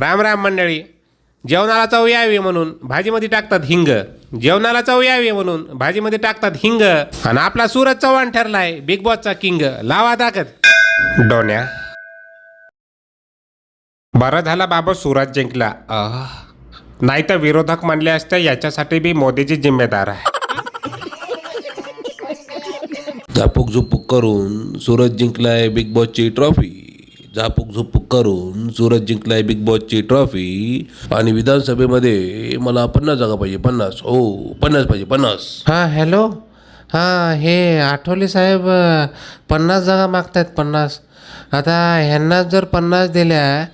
राम राम मंडळी. जेवणाला चव यावी म्हणून भाजीमध्ये टाकतात हिंग. जेवणाला चव यावी म्हणून भाजीमध्ये टाकतात हिंग. आणि आपला सूरज चव्हाण ठरलाय बिग बॉसचा किंग लावा ताकद. डोन्या बरं झाला बाबा सूरज जिंकला. नाही तर विरोधक म्हणले असते याच्यासाठी बी मोदीची जिम्मेदार आहे. झापूक झुपूक करून सूरज जिंकलाय बिग बॉसची ट्रॉफी झापूक झुपूक करून सूरज जिंकलाय बिग बॉसची ट्रॉफी आणि विधानसभेमध्ये मला पन्नास जागा पाहिजे पन्नास. हो पन्नास पाहिजे पन्नास. हां हॅलो हां हे आठवले साहेब पन्नास जागा मागतायत पन्नास. आता ह्यांना जर पन्नास दिल्या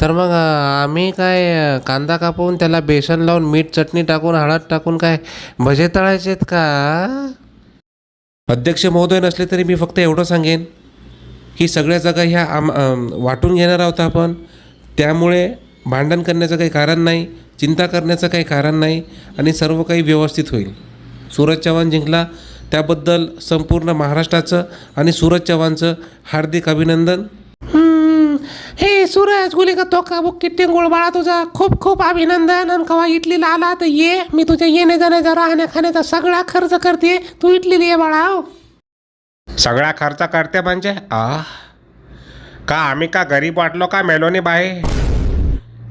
तर मग आम्ही काय कांदा कापून त्याला बेसन लावून मीठ चटणी टाकून हळद टाकून काय भजे तळायचे आहेत का? अध्यक्ष महोदय नसले तरी मी फक्त एवढं सांगेन. की सगळ्या जागा ह्या आम वाटून घेणार आहोत आपण. त्यामुळे भांडण करण्याचं काही कारण नाही चिंता करण्याचं काही कारण नाही आणि सर्व काही व्यवस्थित होईल. सूरज चव्हाण जिंकला त्याबद्दल संपूर्ण महाराष्ट्राचं आणि सूरज चव्हाणचं हार्दिक अभिनंदन. हे सूरज गुली का तो का बुक किट्टी गोळ बाळा तुझा खूप खूप अभिनंदन. आणि कवा इटलीला आला तर ये मी तुझ्या येण्या जाण्याचा राहण्या खाण्याचा सगळा खर्च करते. तू इटलीला ये बाळा. सगळा खर्च करते म्हणजे? आ? का आम्ही का गरीब वाटलो का मेलोनी बाई?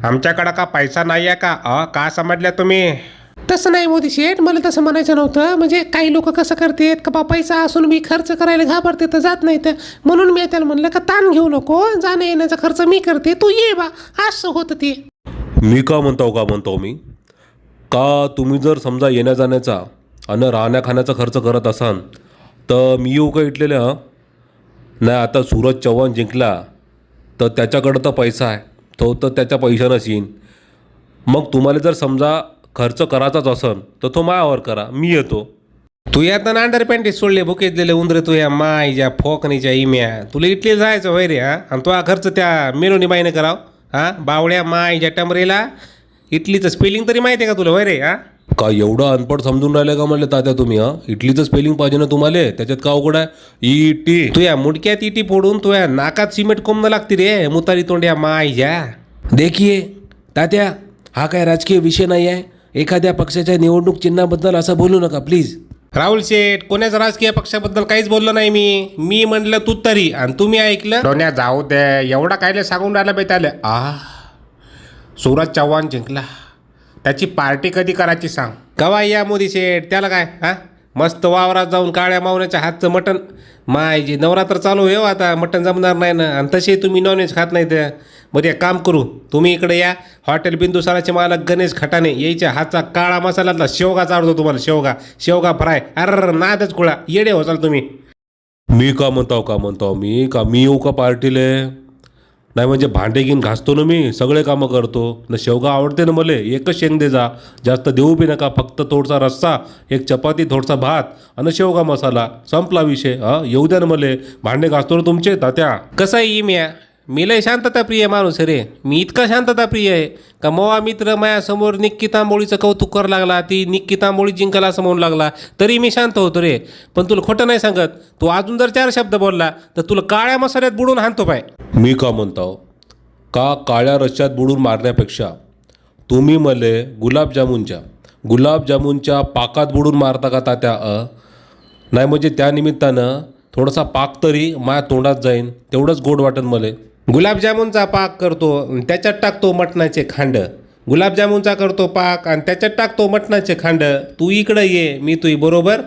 आमच्याकडं का पैसा नाही आहे का? अ का समजल्या तुम्ही? तसं नाही मोदी शेठ मला तसं म्हणायचं नव्हतं. म्हणजे काही लोक कसं करतात? का बा पैसा असून मी खर्च करायला घाबरते तर जात नाही तर. म्हणून मी त्याला म्हणलं का ताण घेऊ नको? जाण्या येण्याचा खर्च मी करते. तू ये बा. असं होतं ते. मी का म्हणतो का म्हणतो मी? का तुम्ही जर समजा येण्या जाण्याचा आणि राहण्या खाण्याचा खर्च करत असाल तर मी येऊ का इटलेलं हां? नाही आता सूरज चव्हाण जिंकला तर त्याच्याकडं तर पैसा आहे. तो तर त्याच्या पैशानंच येईन. मग तुम्हाला जर समजा खर्च करायचाच असन तर तो मायावर करा. मी येतो. तू या तर अंडर पॅन्टी सोडले बुकेतलेले उंदरे तू या माईच्या फोकणीच्या इम्या. तुला इटली जायचं वय रे हा? आणि तो हा खर्च त्या मेलोनी बाईने कराव हा? बावड्या ज्या टमरेला इटलीचं स्पेलिंग तरी माहिती आहे का तुला वय रे हा? का एवढं अनपड समजून राहिले का म्हणले तात्या तुम्ही हां? इटलीचं स्पेलिंग पाहिजे ना तुम्हाला. त्याच्यात का अवघड आहे? ई टी तू या मुडक्यात इटी फोडून तू या नाकात सिमेंट कोंबणं लागते रे मुतारी तोंड्या माईच्या देखिए तात्या हा काय राजकीय विषय नाही आहे एखाद्या पक्षाच्या निवडणूक चिन्हाबद्दल असं बोलू नका प्लीज राहुल शेठ कोण्याच राजकीय पक्षाबद्दल काहीच बोललो नाही मी. मी म्हणलं तू तरी. आणि तुम्ही ऐकलं? डोन्या जाऊ दे. एवढा कायले सांगून राहिला बाई त्याला आ सूरज चव्हाण जिंकला. त्याची पार्टी कधी करायची सांग. कवा या मोदी शेठ त्याला काय हा? मस्त वावरात जाऊन काळ्या मावण्याच्या हातचं मटण. मायजी नवरात्र चालू आहे हो आता मटण जमणार नाही ना. आणि तसे तुम्ही नॉनव्हेज खात नाही तर. मग एक काम करू तुम्ही इकडे या. हॉटेल बिंदुसाराचे मालक गणेश खटाने यायच्या हातचा काळा मसाल्यातला शेवगा चालतो तुम्हाला शेवगा. शेवगा फ्राय. अर नादच कुळा. येडे होसाल तुम्ही. मी का म्हणतो का म्हणतो मी का मी येऊ का पार्टीले? नाही म्हणजे भांडे घेऊन घासतो ना मी सगळे कामं करतो. न शेवगा आवडते ना मले एकच शेंग दे जा. जास्त देऊ बी नका फक्त थोडसा रस्सा एक चपाती थोडसा भात आणि शेवगा मसाला. संपला विषय हा? येऊ द्या ना मले. भांडे घासतो ना तुमचे तात्या. कसं आहे मी मी लय शांतता प्रिय माणूस रे. मी इतका शांतता प्रिय आहे. का मोवा मित्र माझ्यासमोर निक्की तांबोळीचं कौतुक करू लागला ती निक्की तांबोळी जिंकला असं म्हणू लागला तरी मी शांत होतो रे. पण तुला खोटं नाही सांगत तू अजून जर चार शब्द बोलला तर तुला काळ्या मसाल्यात बुडून हाणतो पाय. मी का म्हणतो? का काळ्या रश्यात बुडून मारण्यापेक्षा? तुम्ही मले गुलाबजामुनच्या गुलाबजामुनच्या पाकात बुडून मारता का तात्या अ? नाही म्हणजे त्यानिमित्तानं थोडासा पाक तरी माया तोंडात जाईन तेवढंच गोड वाटन मले. गुलाबजामुनचा पाक करतो त्याच्यात टाकतो मटणाचे खांड. गुलाबजामुनचा करतो पाक आणि त्याच्यात टाकतो मटणाचे खांड. तू इकडं ये मी तुई बरोबर.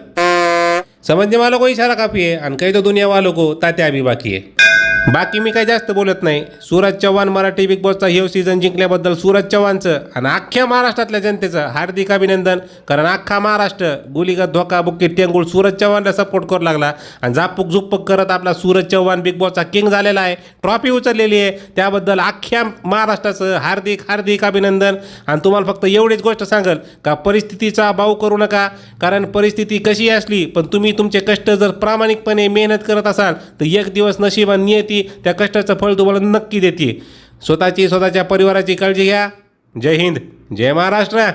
समजने वालो को इशारा काफी आहे आणि काही तो दुनिया वालो को तात्या अभी बाकी आहे. बाकी मी काही जास्त बोलत नाही. सूरज चव्हाण मराठी बिग बॉसचा ह्यो सीझन जिंकल्याबद्दल सूरज चव्हाणचं आणि अख्ख्या महाराष्ट्रातल्या जनतेचं हार्दिक अभिनंदन. कारण अख्खा महाराष्ट्र गुलीगत धोका बुक्की टेंगुळ सूरज चव्हाणला सपोर्ट करू लागला. आणि जापूक झुप्पक करत आपला सूरज चव्हाण बिग बॉसचा किंग झालेला आहे. ट्रॉफी उचललेली आहे. त्याबद्दल अख्ख्या महाराष्ट्राचं हार्दिक हार्दिक अभिनंदन. आणि तुम्हाला फक्त एवढीच गोष्ट सांगल का परिस्थितीचा बाऊ करू नका. कारण परिस्थिती कशी असली पण तुम्ही तुमचे कष्ट जर प्रामाणिकपणे मेहनत करत असाल तर एक दिवस नशीब आणि नियती त्या कष्टाचं फळ तुम्हाला नक्की देते. स्वतःची स्वतःच्या परिवाराची काळजी घ्या. जय हिंद जय महाराष्ट्र.